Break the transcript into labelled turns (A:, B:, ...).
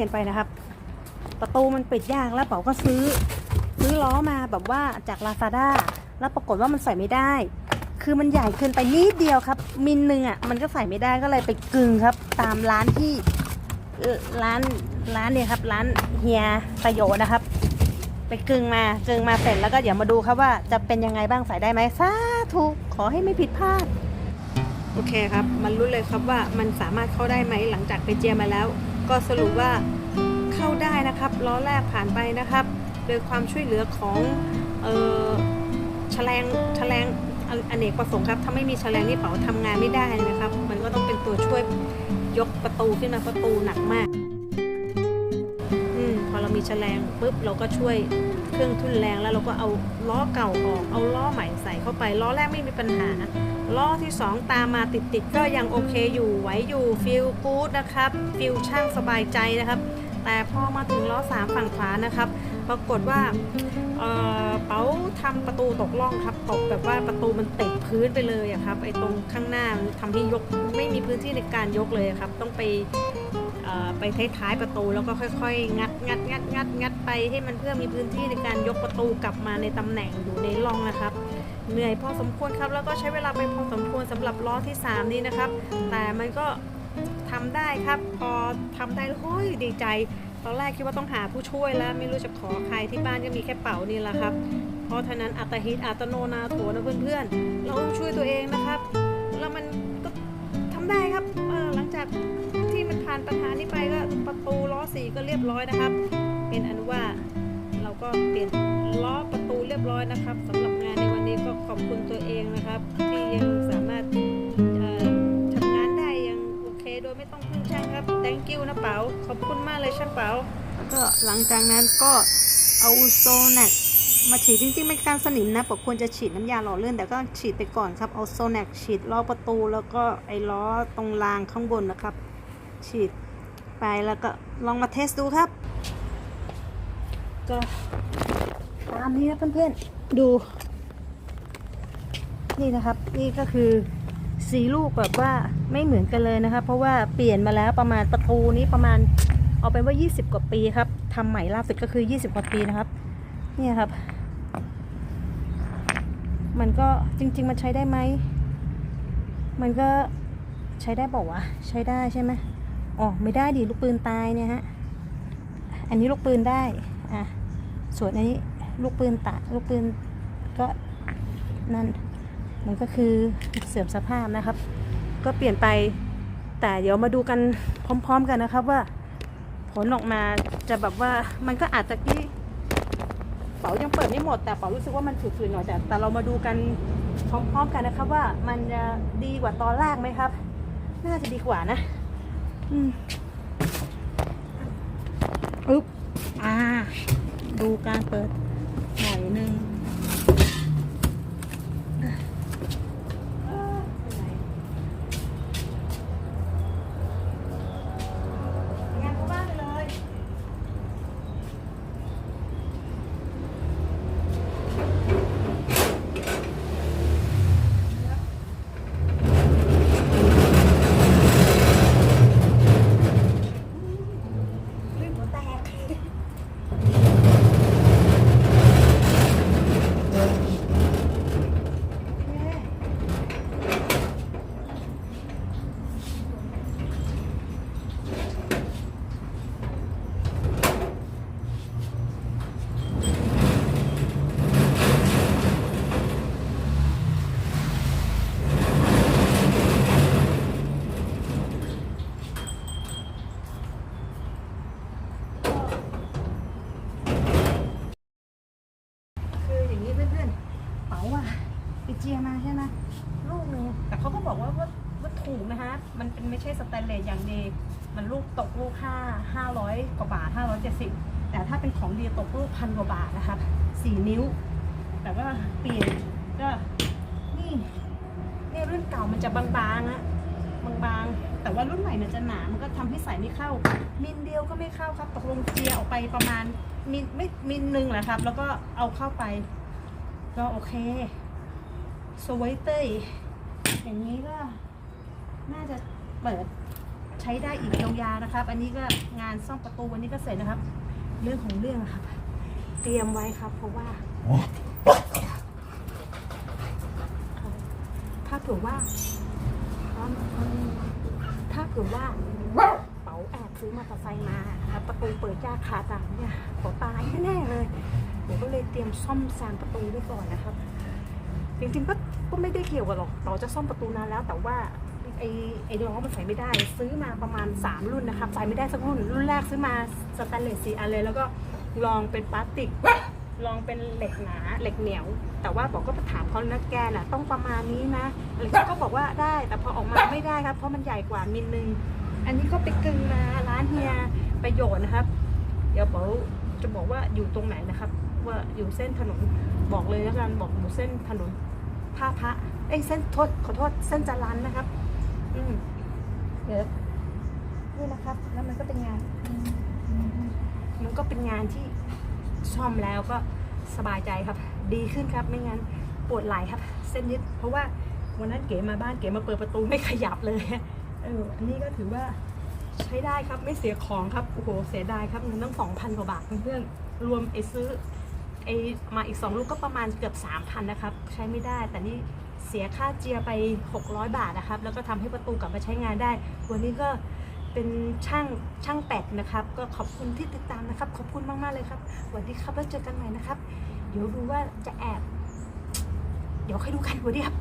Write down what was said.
A: เห็นไปนะครับ ประตูมันปิดยากแล้วเป๋าก็ซื้อ ซื้อล้อมาแบบว่าจากลาซาด้าแล้วปรากฏว่ามันใส่ไม่ได้ คือมันใหญ่เกินไปนิดเดียวครับ มิลหนึ่งอะมันก็ใส่ไม่ได้ก็เลยไปกึงครับ ตามร้านที่ร้านร้านเนี่ยครับ ร้านเฮียตะโยนะครับ ไปกึงมากึงมาเสร็จแล้วก็เดี๋ยวมาดูครับว่าจะเป็นยังไงบ้างใส่ได้ไหมสาธุขอให้ไม่ผิดพลาดโอเคครับ มันรู้เลยครับว่ามันสามารถเข้าได้ไหมหลังจากไปเจียมาแล้ว ก็สรุปว่าเข้าได้นะครับล้อแรกผ่านไปนะครับโดยความช่วยเหลือของเออแฉลงแฉลงอเนกประสงค์ครับถ้าไม่มีแฉลงนี่เป๋าทำงานไม่ได้นะครับ มันก็ต้องเป็นตัวช่วยยกประตูขึ้นมาประตูหนักมากอืมพอเรามีแฉลงปุ๊บเราก็ช่วยเครื่องทุนแรงแล้วเราก็เอาล้อเก่าออกเอาล้อใหม่ใส่เข้าไปล้อแรกไม่มีปัญหา ล้อที่ 2 ตามมาติดๆก็ยังโอเคอยู่ไหวอยู่ฟิลกู๊ดนะครับฟิลช่างสบายใจนะครับ แต่พอมาถึงล้อ 3 ฝั่งขวานะครับ ปรากฏว่าเออเป๋าทำประตูตกล่องครับตกแบบว่าประตูมันติดพื้นไปเลยอะครับไอ้ตรงข้างหน้ามันทำให้ยกไม่มีพื้นที่ในการยกเลยครับ ต้องไปเอ่อไปท้ายๆประตูแล้วก็ค่อยๆ งัดงัดงัดงัดงัดไปให้มันเพื่อมีพื้นที่ในการยกประตูกลับมาในตำแหน่งอยู่ในร่องนะครับ เหนื่อยพอสมควรครับ แล้วก็ใช้เวลาไปพอสมควรสำหรับล้อที่ 3 นี้นะครับ แต่มันก็ทำได้ครับ พอทำได้แล้วโอ้ยดีใจ ตอนแรกคิดว่าต้องหาผู้ช่วยแล้วไม่รู้จะขอใครที่บ้านก็มีแค่เป๋านี่แหละครับ เพราะฉะนั้นอัตหิตอัตโนนาโถนะเพื่อนๆ เราต้องช่วยตัวเองนะครับ แล้วมันก็ทำได้ครับหลังจากที่มันผ่านปัญหานี้ไปก็ประตูล้อสีก็เรียบร้อยนะครับ เป็นอันว่าเราก็เปลี่ยนล้อประตูเรียบร้อยนะครับสำหรับ ขอบคุณตัวเองนะครับที่ยังสามารถทำงานได้ยังโอเคโดยไม่ต้องพึ่งช่างครับ thank you นะเป๋าขอบคุณมากเลยช่างเป๋าแล้วก็หลังจากนั้นก็เอาโซแนกมาฉีดจริงๆไม่การสนิมนะปกควรจะฉีดน้ำยาหล่อเลื่อนแต่ก็ฉีดไปก่อนครับเอาโซแนกฉีดล้อประตูแล้วก็ไอ้ล้อตรงรางข้างบนนะครับ ฉีดไปแล้วก็ลองมาเทสดูครับ ก็ตามนี้นะเพื่อนๆดู นี่นะครับ นี่ก็คือสีลูกแบบว่าไม่เหมือนกันเลยนะครับ เพราะว่าเปลี่ยนมาแล้วประมาณประตูนี้ประมาณเอาเป็นว่า 20 กว่าปีครับทำใหม่ล่าสุดก็คือ 20 กว่าปีนะครับ เนี่ยครับ มันก็จริง ๆ มันใช้ได้ไหม มันก็ใช้ได้บอกว่าะใช้ได้ใช่ไหมอ๋อไม่ได้ดิลูกปืนตายเนี่ยฮะ อันนี้ลูกปืนได้อะส่วนอันนี้ลูกปืนตะลูกปืนก็นั่น มันก็คือเสื่อมสภาพนะครับ ก็เปลี่ยนไปแต่เดี๋ยวมาดูกันพร้อม ๆ กันนะครับว่า ผลออกมาจะแบบว่ามันก็อาจจะที่เป๋ายังเปิดไม่หมด แต่เป๋ารู้สึกว่ามันฝืดๆหน่อยแต่แต่เรามาดูกันพร้อม ๆ กันนะครับ ว่ามันจะดีกว่าตอนแรกไหมครับ น่าจะดีกว่านะ อืมอึ๊บอ่า ดูการเปิดหน่อยหนึ่งานเข้าบ้านไปเลย ลื่นหัวแตก คืออย่างนี้เพื่อนๆ เป๋าอะไป เจียมาใช่ไหมลูกหนึงแต่เขาก็บอกว่าว่าว่าถูกนะฮะ มันเป็นไม่ใช่สแตนเลสอย่างดี มันลูกตกลูกห้าห้าร้อยกว่าบาทห้าร้อยเจ็ดสิบแต่ถ้าเป็นของดีตกลูกพันกว่าบาทนะครับสี่นิ้ว แต่ว่าเปลี่ยนก็นี่นี่รุ่นเก่ามันจะบางๆอะบางๆ แต่ว่ารุ่นใหม่มันจะหนา มันก็ทำให้ใส่ไม่เข้า มิลเดียวก็ไม่เข้าครับ ตกลงเจียออกไปประมาณมิลไม่มิลหนึ่งแหละครับ แล้วก็เอาเข้าไป ก็โอเค สวยเต้ยอย่างนี้ก็น่าจะเปิดใช้ได้อีกยาวๆนะครับ อันนี้ก็งานซ่อมประตูวันนี้ก็เสร็จนะครับ เรื่องของเรื่องครับ เตรียมไว้ครับ เพราะว่า ถ้าเผื่อว่าถ้าเผื่อว่าเป๋าแอบซื้อมอเตอร์ไซค์มาแล้วประตูเปิดยากขาตางเนี่ยเป๋าตายแน่ๆเลยผมก็เลยเตรียมซ่อมแซมประตูไว้ก่อนนะครับ จริงๆก็ก็ไม่ได้เกี่ยวกับหรอกเป๋าจะซ่อมประตูนานแล้ว แต่ว่าไอ้ไอ้ล้อมันใส่ไม่ได้ ซื้อมาประมาณ 3 รุ่นนะครับใส่ไม่ได้สักรุ่น รุ่นแรกซื้อมาสแตนเลสสีอันเลยแล้วก็ลองเป็นพลาสติกลองเป็นเหล็กหนาเหล็กเหนียว แต่ว่าบอกก็ไปถามเขานะแกน่ะ ต้องประมาณนี้นะอะไรเขาก็บอกว่าได้ แต่พอออกมาไม่ได้ครับ เพราะมันใหญ่กว่ามิลนึง อันนี้ก็ไปกึ่งมาร้านเฮียประโยชน์นะครับ เดี๋ยวเป๋ จะบอกว่าอยู่ตรงไหนนะครับ ว่าอยู่เส้นถนนบอกเลยแล้วกันบอกอยู่เส้นถนนท่าพระเอ้ยเส้นโทษขอโทษเส้นจารันนะครับ อืมเดี๋ยวนี่นะครับ แล้วมันก็เป็นงาน มันก็เป็นงานที่ซ่อมแล้วก็สบายใจครับ ดีขึ้นครับ ไม่งั้นปวดไหล่ครับ เส้นนิดเพราะว่าวันนั้นเก๋มาบ้านเก๋มาเปิดประตูไม่ขยับเลยเอออันนี้ก็ถือว่า ใช้ได้ครับไม่เสียของครับโอ้โหเสียดายครับเงินตั้งสองพันกว่าบาทเพื่อนๆรวมไอ้ซื้อไอ้มาอีกสองลูกก็ประมาณเกือบสามพันนะครับ ใช้ไม่ได้แต่นี่เสียค่าเจียไป 600 บาทนะครับ แล้วก็ทำให้ประตูกลับมาใช้งานได้ วันนี้ก็เป็นช่างช่างแปดนะครับ ก็ขอบคุณที่ติดตามนะครับ ขอบคุณมากๆเลยครับสวัสดีครับแล้วเจอกันใหม่นะครับ เดี๋ยวดูว่าจะแอบ เดี๋ยวค่อยดูกันสวัสดีครับ